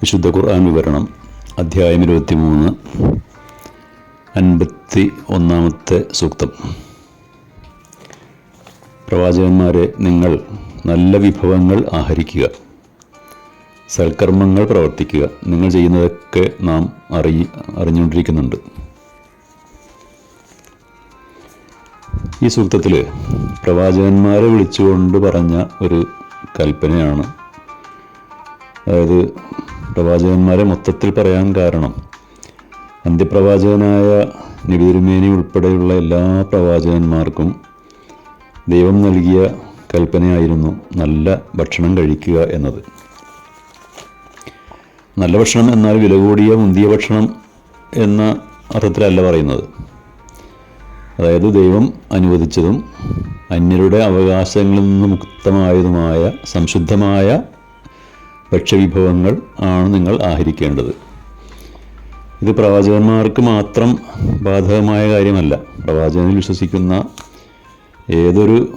വിശുദ്ധ ഖുർആൻ വിവരണം അധ്യായം ഇരുപത്തി മൂന്ന് അൻപത്തി ഒന്നാമത്തെ സൂക്തം. പ്രവാചകന്മാരെ നിങ്ങൾ നല്ല വിഭവങ്ങൾ ആഹരിക്കുക സൽക്കർമ്മങ്ങൾ പ്രവർത്തിക്കുക. നിങ്ങൾ ചെയ്യുന്നതൊക്കെ നാം അറി അറിഞ്ഞുകൊണ്ടിരിക്കുന്നുണ്ട്. ഈ സൂക്തത്തിൽ പ്രവാചകന്മാരെ വിളിച്ചുകൊണ്ട് പറഞ്ഞ ഒരു കൽപ്പനയാണ്. അതായത് പ്രവാചകന്മാരെ മൊത്തത്തിൽ പറയാൻ കാരണം അന്ത്യപ്രവാചകനായ നിവീരുമേനി ഉൾപ്പെടെയുള്ള എല്ലാ പ്രവാചകന്മാർക്കും ദൈവം നൽകിയ കൽപ്പനയായിരുന്നു നല്ല ഭക്ഷണം കഴിക്കുക എന്നത്. നല്ല ഭക്ഷണം എന്നാൽ വില കൂടിയ മുന്തിയ ഭക്ഷണം എന്ന അർത്ഥത്തിലല്ല പറയുന്നത്. അതായത് ദൈവം അനുവദിച്ചതും അന്യരുടെ അവകാശങ്ങളിൽ നിന്ന് മുക്തമായതുമായ സംശുദ്ധമായ ഭക്ഷ്യവിഭവങ്ങൾ ആണ് നിങ്ങൾ ആഹരിക്കേണ്ടത്. ഇത് പ്രവാചകന്മാർക്ക് മാത്രം ബാധകമായ കാര്യമല്ല. പ്രവാചകനിൽ വിശ്വസിക്കുന്ന ഏതൊരു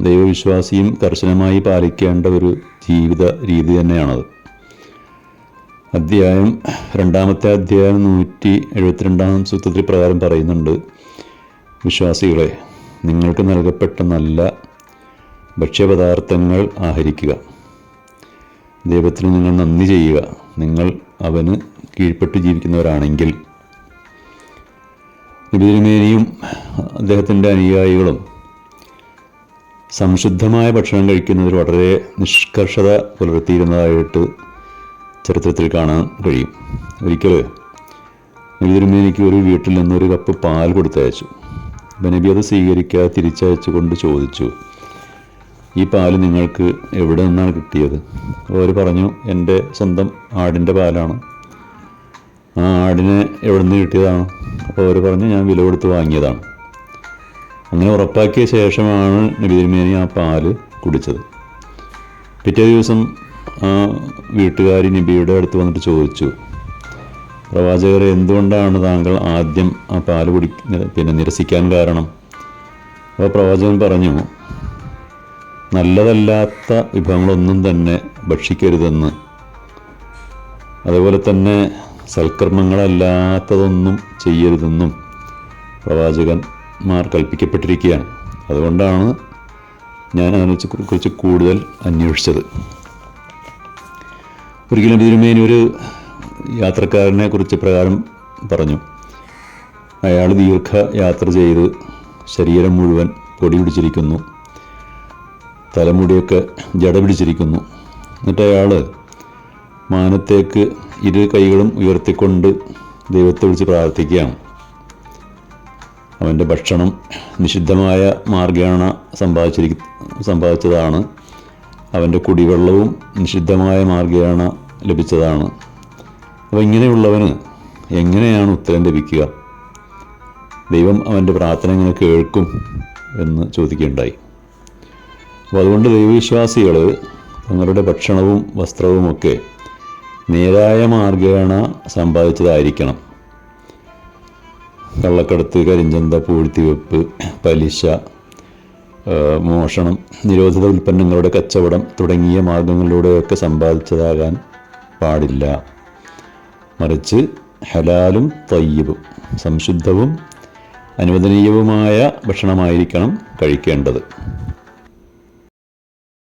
ദൈവവിശ്വാസിയും കർശനമായി പാലിക്കേണ്ട ഒരു ജീവിത രീതി തന്നെയാണത്. അധ്യായം രണ്ടാമത്തെ അധ്യായം നൂറ്റി എഴുപത്തിരണ്ടാം സൂത്രത്തിൽ പ്രകാരം പറയുന്നുണ്ട് വിശ്വാസികളെ നിങ്ങൾക്ക് നൽകപ്പെട്ട നല്ല ഭക്ഷ്യപദാർത്ഥങ്ങൾ ആഹരിക്കുക. ദൈവത്തിന് നിങ്ങൾ നന്ദി ചെയ്യുക. നിങ്ങൾ അവന് കീഴ്പ്പെട്ട് ജീവിക്കുന്നവരാണെങ്കിൽ. നിബിതിരുമേനിയും അദ്ദേഹത്തിന്റെ അനുയായികളും സംശുദ്ധമായ ഭക്ഷണം കഴിക്കുന്നതിൽ വളരെ നിഷ്കർഷത പുലർത്തിയിരുന്നതായിട്ട് ചരിത്രത്തിൽ കാണാൻ കഴിയും. ഒരിക്കൽ നബിതിരുമേനിക്ക് ഒരു വീട്ടിൽ നിന്ന് ഒരു കപ്പ് പാൽ കൊടുത്തയച്ചു. ബനബി നബി അത് സ്വീകരിക്കാതെ തിരിച്ചയച്ചുകൊണ്ട് ചോദിച്ചു ഈ പാൽ നിങ്ങൾക്ക് എവിടെ നിന്നാണ് കിട്ടിയത്? അവർ പറഞ്ഞു എന്റെ സ്വന്തം ആടിന്റെ പാലാണ്. ആ ആടിനെ എവിടെ നിന്ന് കിട്ടിയതാണ്? അപ്പോൾ അവർ പറഞ്ഞു ഞാൻ വില കൊടുത്ത് വാങ്ങിയതാണ്. അങ്ങനെ ഉറപ്പാക്കിയ ശേഷമാണ് നബി തിരുമേനി ആ പാൽ കുടിച്ചത്. പിറ്റേ ദിവസം ആ വീട്ടുകാരി നബിയുടെ അടുത്ത് വന്നിട്ട് ചോദിച്ചു പ്രവാചകരെ എന്തുകൊണ്ടാണ് താങ്കൾ ആദ്യം ആ പാൽ കുടി പിന്നെ നിരസിക്കാൻ കാരണം? അപ്പോൾ പ്രവാചകൻ പറഞ്ഞു നല്ലതല്ലാത്ത വിഭവങ്ങളൊന്നും തന്നെ ഭക്ഷിക്കരുതെന്ന്. അതേപോലെ തന്നെ സൽക്കർമ്മങ്ങളല്ലാത്തതൊന്നും ചെയ്യരുതെന്നും പ്രവാചകന്മാർ കൽപ്പിക്കപ്പെട്ടിരിക്കുകയാണ്. അതുകൊണ്ടാണ് ഞാൻ അതിനെ കുറിച്ച് കൂടുതൽ അന്വേഷിച്ചത്. ഒരിക്കലും തിരുമേനി ഒരു യാത്രക്കാരനെ കുറിച്ച് പ്രകാരം പറഞ്ഞു. അയാൾ ദീർഘ യാത്ര ചെയ്ത് ശരീരം മുഴുവൻ പൊടി പിടിച്ചിരിക്കുന്നു. തലമുടിയൊക്കെ ജട പിടിച്ചിരിക്കുന്നു എന്നിട്ട് അയാൾ മാനത്തേക്ക് ഇരു കൈകളും ഉയർത്തിക്കൊണ്ട് ദൈവത്തെ വിളിച്ച് പ്രാർത്ഥിക്കുകയാണ്. അവന്റെ ഭക്ഷണം നിഷിദ്ധമായ മാർഗേണ സമ്പാദിച്ചിരി സമ്പാദിച്ചതാണ്. അവന്റെ കുടിവെള്ളവും നിഷിദ്ധമായ മാർഗേണ ലഭിച്ചതാണ്. അപ്പോൾ ഇങ്ങനെയുള്ളവന് എങ്ങനെയാണ് ഉത്തരം ലഭിക്കുക? ദൈവം അവന്റെ പ്രാർത്ഥന എങ്ങനെ കേൾക്കും എന്ന് ചോദിക്കുകയുണ്ടായി. അപ്പോൾ അതുകൊണ്ട് ദൈവവിശ്വാസികൾ തങ്ങളുടെ ഭക്ഷണവും വസ്ത്രവുമൊക്കെ നേരായ മാർഗേണ സമ്പാദിച്ചതായിരിക്കണം. കള്ളക്കടത്ത് കരിഞ്ചന്ത പൂഴ്ത്തിവെപ്പ് പലിശ മോഷണം നിരോധിത ഉൽപ്പന്നങ്ങളുടെ കച്ചവടം തുടങ്ങിയ മാർഗങ്ങളിലൂടെയൊക്കെ സമ്പാദിച്ചതാകാൻ പാടില്ല. മറിച്ച് ഹലാലും തയ്യബും സംശുദ്ധവും അനുവദനീയവുമായ ഭക്ഷണമായിരിക്കണം കഴിക്കേണ്ടത്.